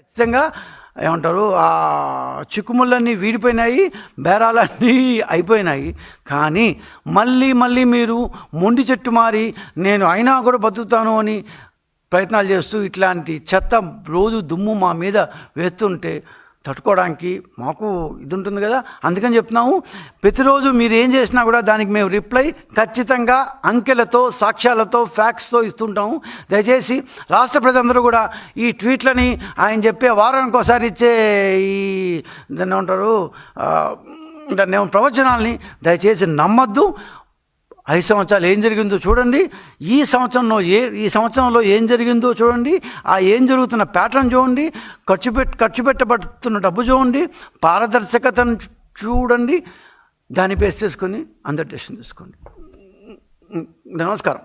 ఖచ్చితంగా ఏమంటారు ఆ చిక్కుముళ్ళన్నీ వీడిపోయినాయి బేరాలన్నీ అయిపోయినాయి. కానీ మళ్ళీ మళ్ళీ మీరు మొండి చెట్టు మారి నేను అయినా కూడా బతుకుతాను అని ప్రయత్నాలు చేస్తూ ఇట్లాంటి చెత్త రోజు దుమ్ము మా మీద వేస్తుంటే తట్టుకోవడానికి మాకు ఇది ఉంటుంది కదా అందుకని చెప్తున్నాము. ప్రతిరోజు మీరు ఏం చేసినా కూడా దానికి మేము రిప్లై ఖచ్చితంగా అంకెలతో సాక్ష్యాలతో ఫ్యాక్స్తో ఇస్తుంటాము. దయచేసి రాష్ట్ర ప్రజలందరూ కూడా ఈ ట్వీట్లని ఆయన చెప్పే వారానికి ఒకసారి ఇచ్చే ఈ దాన్ని ఏమంటారు? దాన్ని ప్రవచనాలని ప్రవచనాల్ని దయచేసి నమ్మద్దు. ఐదు సంవత్సరాలు ఏం జరిగిందో చూడండి. ఈ సంవత్సరంలో ఏ ఈ సంవత్సరంలో ఏం జరిగిందో చూడండి. ఆ ఏం జరుగుతున్న ప్యాటర్న్ చూడండి. ఖర్చు పెట్ ఖర్చు పెట్టబడుతున్న డబ్బు చూడండి. పారదర్శకతను చూడండి. దాన్ని బేస్ చేసుకొని అందరు డెసిషన్ తీసుకోండి. నమస్కారం.